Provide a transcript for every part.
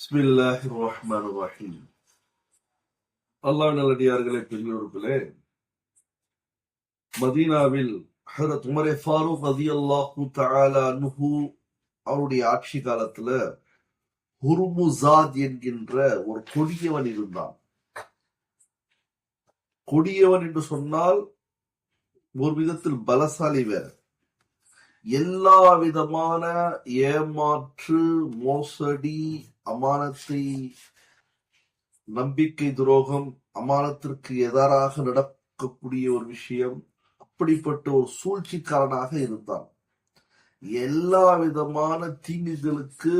பிஸ்மில்லாஹி ரஹ்மான் ரஹீம் அல்லாஹ் நல்லடியார்களே பெரியோர்களே மதீனாவில் ஹரத் உமரே ஃபாரூக் அதி அல்லாஹூ தஆலா அன்ஹு அவருடைய ஆட்சி காலத்துல ஹுர்முசாத் என்கின்ற ஒரு கொடியவன் இருந்தான். கொடியவன் என்று சொன்னால் ஒரு விதத்தில் பலசாலி வேற. எல்லா விதமான ஏமாற்று மோசடி அமானத்தை நம்பிக்கை துரோகம் அமானத்திற்கு எதிராக நடக்கக்கூடிய ஒரு விஷயம் அப்படிப்பட்ட ஒரு சூழ்ச்சிக்காரனாக இருந்தான். எல்லா விதமான தீங்குகளுக்கு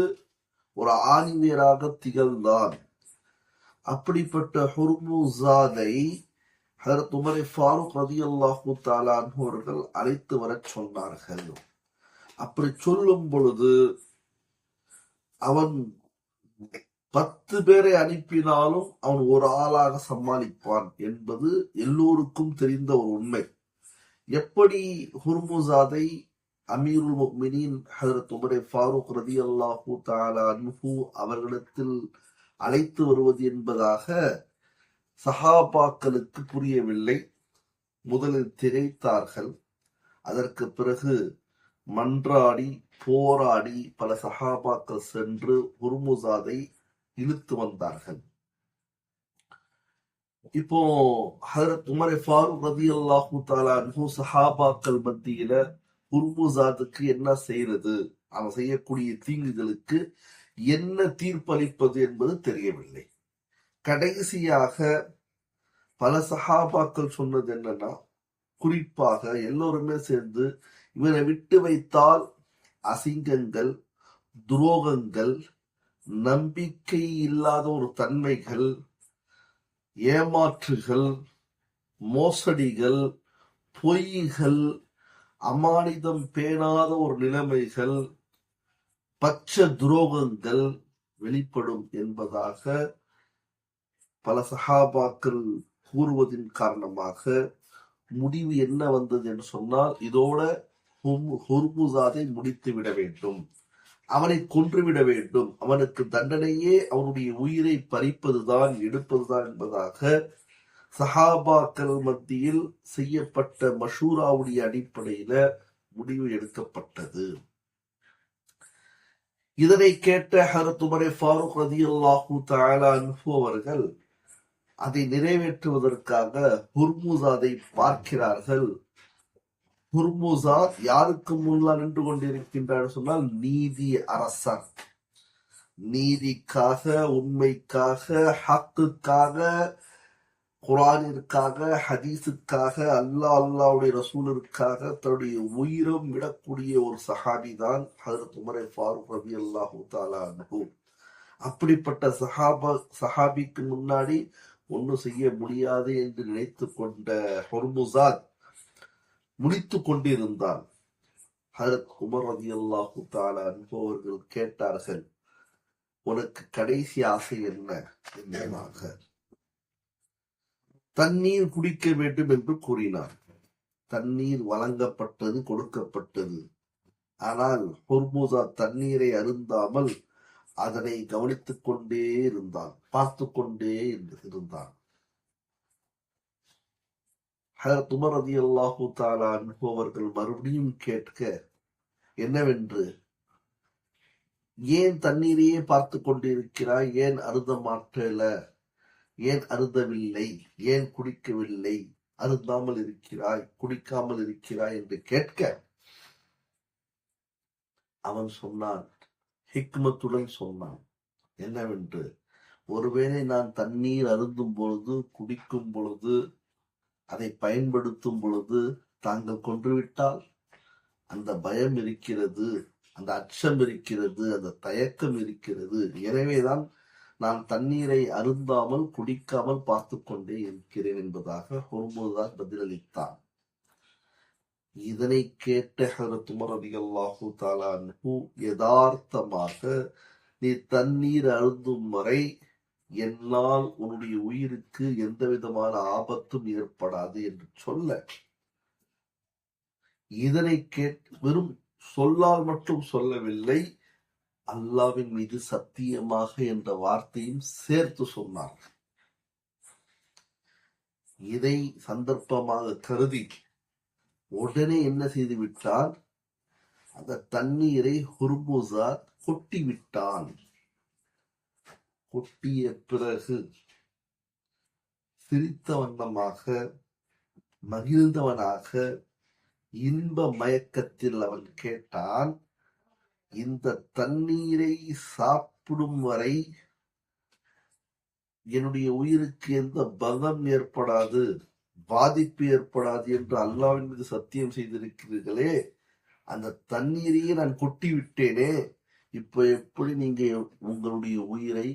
ஒரு ஆணிவேராக திகழ்ந்தான். அப்படிப்பட்ட ஹுர்முசாதை ஹரத் உமரை ஃபாரூக் ரதி அல்லாஹூ தாலான் அவர்கள் அழைத்து வரச் சொன்னார்கள். அப்படி சொல்லும் பொழுது அவன் பத்து பேரை அனுப்பினாலும் அவன் ஒரு ஆளாக சமாளிப்பான் என்பது எல்லோருக்கும் தெரிந்த ஒரு உண்மை. எப்படி ஹுர்முசாதை அமீருல் முக்மினின் ஹதரத் உமரே ஃபாரூக் ரதி அல்லாஹூ தாலா அன்ஹு அவர்களிடத்தில் அழைத்து வருவது என்பதாக சஹாபாக்களுக்கு புரியவில்லை. முதலில் திகைத்தார்கள். அதற்கு பிறகு மன்றாடி போராடி பல சஹாபாக்கள் சென்று உருமுசாதை இழுத்து வந்தார்கள். இப்போ ஹரத் உமர் ஃபாரூக் ரதி அல்லாஹூ தாலான்ஹூ சஹாபாக்கள் மத்தியில உருமுசாதுக்கு என்ன செய்யறது? அவன் செய்யக்கூடிய தீங்குகளுக்கு என்ன தீர்ப்பளிப்பது என்பது தெரியவில்லை. கடைசியாக பல சஹாபாக்கள் சொன்னது என்னன்னா குறிப்பாக எல்லோருமே சேர்ந்து இவரை விட்டு வைத்தால் அசிங்கங்கள் துரோகங்கள் நம்பிக்கை இல்லாத ஒரு தன்மைகள் ஏமாற்றுகள் மோசடிகள் பொய்கள் அமானிதம் பேணாத ஒரு நிலைமைகள் பச்ச துரோகங்கள் வெளிப்படும் என்பதாக பல சகாபாக்கள் கூறுவதின் காரணமாக முடிவு என்ன வந்தது என்று சொன்னால் இதோட ஹுர்முசாதை முடித்து விட வேண்டும். அவனை கொன்றுவிட வேண்டும். அவனுக்கு தண்டனையே அவனுடைய உயிரை பறிப்பதுதான் எடுப்பதுதான் என்பதாக சஹாபாக்கள் மத்தியில் செய்யப்பட்ட மஷூராவுடைய அடிப்படையில முடிவு எடுக்கப்பட்டது. இதனை கேட்ட ஹரத் ஃபாரூக் ரதி அல்லாஹூ தாலா அவர்கள் அதை நிறைவேற்றுவதற்காக ஹுர்முசாதை பார்க்கிறார்கள். ஹுர்முசாத் யாருக்கு முன்னால் நின்று கொண்டிருக்கின்றார் சொன்னால் நீதி அரசர். நீதிக்காக உண்மைக்காக ஹக்குக்காக குரானிற்காக ஹதீஸுக்காக அல்லா அல்லாவுடைய ரசூலிற்காக தன்னுடைய உயிரும் விடக்கூடிய ஒரு சஹாபி தான் ஹதரத் உமரை ஃபாரூக் ரபி அல்லாஹூ தாலா அப்படிப்பட்ட சஹாபா சஹாபிக்கு முன்னாடி ஒன்றும் செய்ய முடியாது என்று நினைத்து கொண்ட ஹொர்முசாத் முடித்து கொண்டிருந்தான் ஹரத் உமர் ரதி அல்லாஹு தாலா என்பவர்கள் கேட்டார்கள் உனக்கு கடைசி ஆசை என்ன? என்பதாக தண்ணீர் குடிக்க வேண்டும் என்று கூறினார். தண்ணீர் வழங்கப்பட்டது கொடுக்கப்பட்டது. ஆனால் ஹொர்முசா தண்ணீரை அருந்தாமல் அதனை கவனித்துக் கொண்டே இருந்தான் பார்த்து கொண்டே இருந்தான். துமர் ரதி அல்லாஹூ தாலா அவர்கள் மறுபடியும் கேட்க என்னவென்று? ஏன் தண்ணீரையே பார்த்து கொண்டிருக்கிறாய்? ஏன் அருந்த மாற்றல ஏன் அருந்தவில்லை? ஏன் குடிக்கவில்லை? அருந்தாமல் இருக்கிறாய் குடிக்காமல் இருக்கிறாய் என்று கேட்க அவன் சொன்னான் ஹிக்மத்துடன் சொன்னான் என்னவென்று? ஒருவேளை நான் தண்ணீர் அருந்தும் பொழுது குடிக்கும் பொழுது அதை பயன்படுத்தும் பொழுது தாங்கள் கொன்றுவிட்டால் அந்த பயம் இருக்கிறது அந்த அச்சம் இருக்கிறது அந்த தயக்கம் இருக்கிறது. எனவேதான் நான் தண்ணீரை அருந்தாமல் குடிக்காமல் பார்த்து கொண்டே இருக்கிறேன் என்பதாக ஒருபோதுதான் பதிலளித்தான். இதனை கேட்ட ஹரத் உமர் அலி அல்லாஹூ தாலான்ஹு யதார்த்தமாக நீ தண்ணீர் அருந்தும் வரை என்னால் உன்னுடைய உயிருக்கு எந்த விதமான ஆபத்தும் ஏற்படாது என்று சொல்ல இதனை கேட் வெறும் சொல்லால் மட்டும் சொல்லவில்லை அல்லாவின் மீது சத்தியமாக என்ற வார்த்தையும் சேர்த்து சொன்னார். இதை சந்தர்ப்பமாக கருதி உடனே என்ன செய்து விட்டான் அந்த தண்ணீரை ஹுர்முசாத் கொட்டி விட்டான் கொட்டிய பிறகு சிரித்த வண்ணமாக மகிழ்ந்தவனாக இன்ப மயக்கத்தில் அவன் கேட்டான் இந்த தண்ணீரை சாப்பிடும் வரை என்னுடைய உயிருக்கு எந்த பதம் ஏற்படாது பாதிப்பு ஏற்படாது என்று அல்லாவின் மீது சத்தியம் செய்திருக்கிறீர்களே. அந்த தண்ணீரையே நான் கொட்டி விட்டேனே இப்ப எப்படி நீங்க உங்களுடைய உயிரை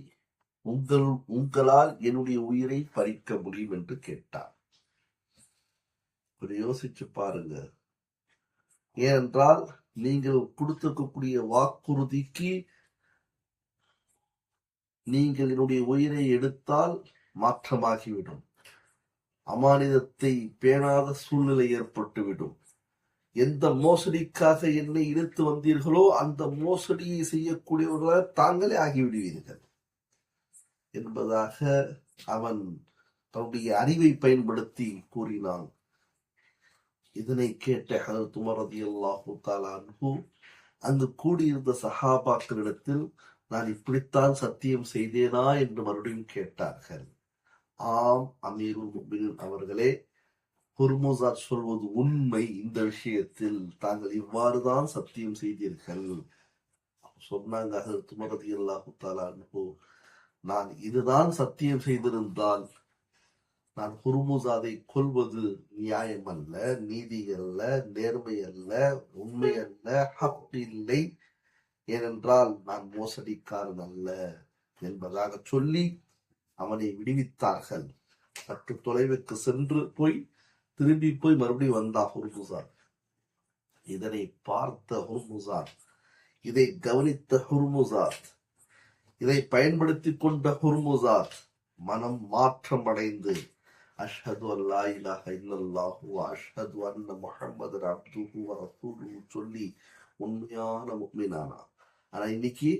உங்கள் உங்களால் என்னுடைய உயிரை பறிக்க முடியும் என்று கேட்டார். கொஞ்சம் யோசிச்சு பாருங்க. ஏனென்றால் நீங்கள் கொடுத்திருக்கக்கூடிய வாக்குறுதிக்கு நீங்கள் என்னுடைய உயிரை எடுத்தால் மாற்றமாகிவிடும். அமானிதத்தை பேணாத சூழ்நிலை ஏற்பட்டுவிடும். எந்த மோசடிக்காக என்னை இழுத்து வந்தீர்களோ அந்த மோசடியை செய்யக்கூடியவர்களால் தாங்களே ஆகிவிடுவீர்கள். என்பதாக அவன் தன்னுடைய அறிவை பயன்படுத்தி கூறினான். இதனை கேட்ட ஹதரத் உமர் அல்லாஹு தஆலா அங்கு கூடியிருந்த சஹாபாக்களிடத்தில் நான் இப்படித்தான் சத்தியம் செய்தேனா? என்று மறுபடியும் கேட்டார்கள். ஆம் அமீருல் முஃமினீன் அவர்களே ஹுர்முசார் சொல்வது உண்மை. இந்த விஷயத்தில் தாங்கள் இவ்வாறுதான் சத்தியம் செய்தீர்கள். சொன்னாங்க ஹதரத் உமர் ரலியல்லாஹு தஆலா அன்ஹு நான் இதுதான் சத்தியம் செய்திருந்தால் நான் ஹுர்முசாதை கொல்வது நியாயம் அல்ல நீதி அல்ல நேர்மை அல்ல உண்மை அல்ல ஹக் இல்லை ஏனென்றால் நான் மோசடிக்காரன் அல்ல என்பதாக சொல்லி அவனை விடுவித்தார்கள். சற்று தொலைவுக்கு சென்று போய் திரும்பி போய் மறுபடியும் வந்தா ஹுர்முசார் இதனை பார்த்த ஹுர்முசார் இதை கவனித்த ஹுர்முசார் இதை பயன்படுத்தி கொண்ட ஹுர்முசார் மனம் மாற்றம் அடைந்து அஷ்ஹது அல்லா இலாஹ இல்லல்லாஹு அஷ்ஹது அன்ன முஹம்மது அப்துஹு ரசூலுஹு சொல்லி உண்மையான முக்மினானா? ஆனா இன்னைக்கு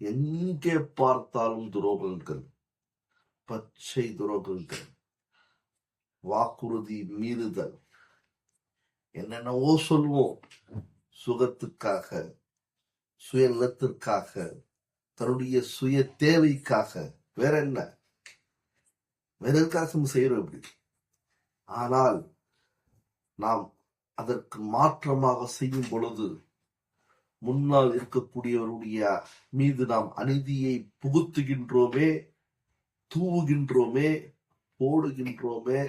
எங்கே பார்த்தாலும் துரோகங்கள் பச்சை துரோகங்கள் வாக்குறுதி மீறுதல் என்னென்னவோ சொல்வோம். சுகத்துக்காக சுயநலத்திற்காக தன்னுடைய சுய தேவைக்காக. வேற என்ன? வேற எதுக்காக செய்யறோம் இப்படி ஆனால் நாம் அதற்கு மாற்றமாக செய்யும் பொழுது முன்னால் இருக்கக்கூடியவருடைய மீது நாம் அநீதியை புகுத்துகின்றோமே தூவுகின்றோமே போடுகின்றோமே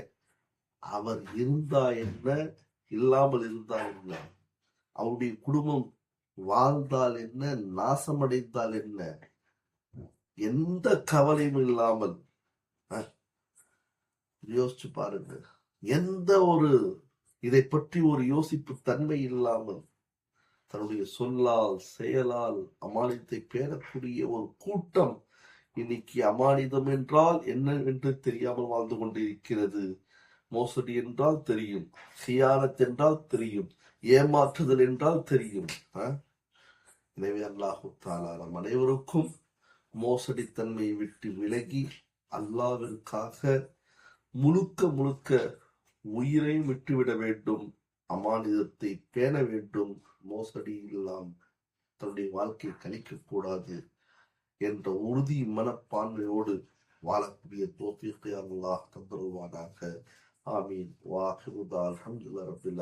அவர் இருந்தா என்ன? இல்லாமல் இருந்தா என்ன? அவருடைய குடும்பம் வாழ்ந்தால் என்ன நாசமடைந்தால் என்ன? எந்த கவலையும் இல்லாமல் யோசிச்சு பாருங்க. எந்த ஒரு இதை பற்றி ஒரு யோசிப்பு தன்மை இல்லாமல் தன்னுடைய சொல்லால் செயலால் அமானியத்தை பேணக்கூடிய ஒரு கூட்டம் இன்னைக்கு அமானிதம் என்றால் என்ன என்று தெரியாமல் வாழ்ந்து கொண்டிருக்கிறது? மோசடி என்றால் தெரியும். சியானத் என்றால் தெரியும். ஏமாற்றுதல் என்றால் தெரியும். ஆஹ் எனவே அல்லாஹு தாலா நம் அனைவருக்கும் மோசடித்தன்மையை விட்டு விலகி அல்லாவிற்காக முழுக்க முழுக்க உயிரையும் விட்டுவிட வேண்டும் அமானிதத்தை பேண வேண்டும் மோசடி இல்லாம் தன்னுடைய வாழ்க்கையை கழிக்க கூடாது என்ற உறுதி மனப்பான்மையோடு வாழக்கூடிய தோப்பிற்கு அல்லாஹ் தந்துருவானாக ஆமீன். வாஹிருதா அல்ஹம்துலில்லாஹி ரப்பில்